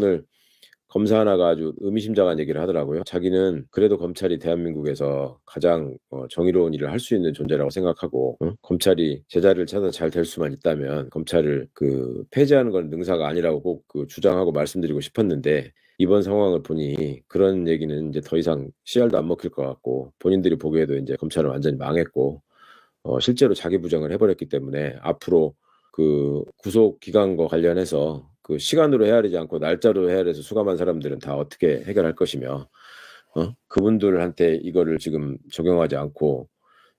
오늘 검사 하나가 아주 의미심장한 얘기를 하더라고요. 자기는 그래도 검찰이 대한민국에서 가장 어, 정의로운 일을 할 수 있는 존재라고 생각하고 어? 검찰이 제자리를 찾아 잘 될 수만 있다면 검찰을 그 폐지하는 건 능사가 아니라고 꼭 그 주장하고 말씀드리고 싶었는데 이번 상황을 보니 그런 얘기는 이제 더 이상 씨알도 안 먹힐 것 같고 본인들이 보기에도 이제 검찰은 완전히 망했고 어, 실제로 자기 부정을 해버렸기 때문에 앞으로 그 구속 기간과 관련해서 그 시간으로 헤아리지 않고 날짜로 헤아려서 수감한 사람들은 다 어떻게 해결할 것이며 어? 그분들한테 이거를 지금 적용하지 않고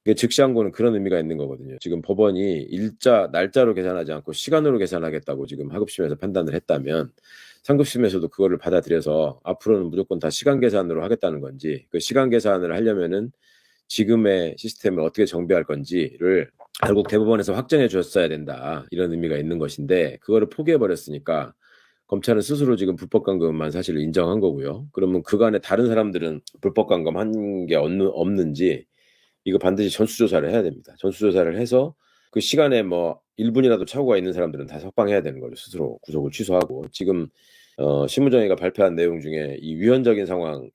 이게 즉시항고는 그런 의미가 있는 거거든요. 지금 법원이 일자 날짜로 계산하지 않고 시간으로 계산하겠다고 지금 하급심에서 판단을 했다면 상급심에서도 그거를 받아들여서 앞으로는 무조건 다 시간 계산으로 하겠다는 건지 그 시간 계산을 하려면은 지금의 시스템을 어떻게 정비할 건지를 결국 대법원에서 확정해 주었어야 된다 이런 의미가 있는 것인데 그거를 포기해 버렸으니까 검찰은 스스로 지금 불법 감금만 사실 인정한 거고요. 그러면 그간에 다른 사람들은 불법 감금 한 게 없는지 이거 반드시 전수조사를 해야 됩니다. 전수조사를 해서 그 시간에 뭐 1분이라도 착오가 있는 사람들은 다 석방해야 되는 거죠. 스스로 구속을 취소하고 지금 어, 신무정의가 발표한 내용 중에 이 위헌적인 상황,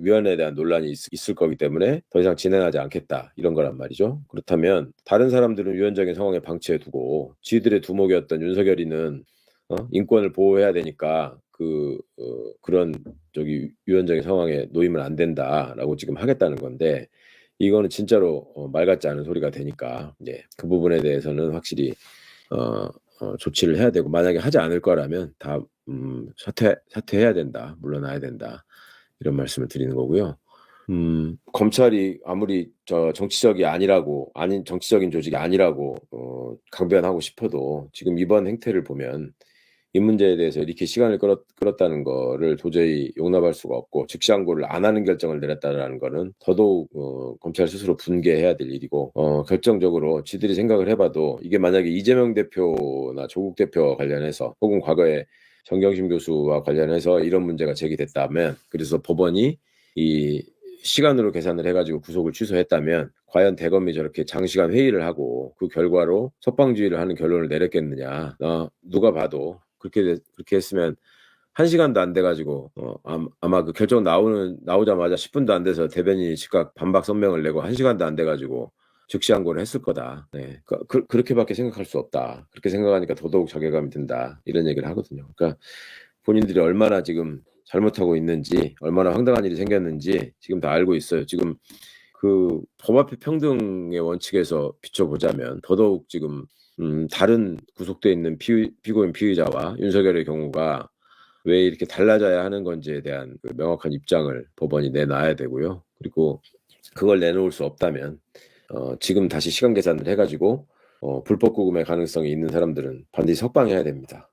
위헌에 대한 논란이 있, 을 거기 때문에 더 이상 진행하지 않겠다 이런 거란 말이죠. 그렇다면 다른 사람들은 위헌적인 상황에 방치해 두고 지들의 두목이었던 윤석열이는 어? 인권을 보호해야 되니까 그 어, 그런 저기 위헌적인 상황에 놓이면 안 된다라고 지금 하겠다는 건데 이거는 진짜로 어, 말 같지 않은 소리가 되니까 예, 그 부분에 대해서는 확실히 어, 어, 조치를 해야 되고 만약에 하지 않을 거라면 다 음, 사퇴 사퇴해야 된다 물러나야 된다 이런 말씀을 드리는 거고요. 음, 검찰이 아무리 저 정치적이 아니라고 아닌 정치적인 조직이 아니라고 어, 강변하고 싶어도 지금 이번 행태를 보면 이 문제에 대해서 이렇게 시간을 끌었, 끌었다는 거를 도저히 용납할 수가 없고 즉시 항고를 안 하는 결정을 내렸다는 거는 더더욱 어, 검찰 스스로 분개해야 될 일이고 어, 결정적으로 지들이 생각을 해봐도 이게 만약에 이재명 대표나 조국 대표 관련해서 혹은 과거에 정경심 교수와 관련해서 이런 문제가 제기됐다면 그래서 법원이 이 시간으로 계산을 해가지고 구속을 취소했다면 과연 대검이 저렇게 장시간 회의를 하고 그 결과로 석방주의를 하는 결론을 내렸겠느냐. 어, 누가 봐도 그렇게 그렇게 했으면 한 시간도 안 돼가지고 어, 아마 그 결정 나오는 나오자마자 10분도 안 돼서 대변인이 즉각 반박 성명을 내고 한 시간도 안 돼가지고 즉시 항고를 했을 거다. 네. 그, 그, 그렇게밖에 생각할 수 없다. 그렇게 생각하니까 더더욱 자괴감이 든다. 이런 얘기를 하거든요. 그러니까 본인들이 얼마나 지금 잘못하고 있는지, 얼마나 황당한 일이 생겼는지 지금 다 알고 있어요. 지금 그 법 앞의 평등의 원칙에서 비춰보자면 더더욱 지금 음, 다른 구속돼 있는 피, 피고인 피의자와 윤석열의 경우가 왜 이렇게 달라져야 하는 건지에 대한 그 명확한 입장을 법원이 내놔야 되고요. 그리고 그걸 내놓을 수 없다면 어, 지금 다시 시간 계산을 해가지고 어, 불법 구금의 가능성이 있는 사람들은 반드시 석방해야 됩니다.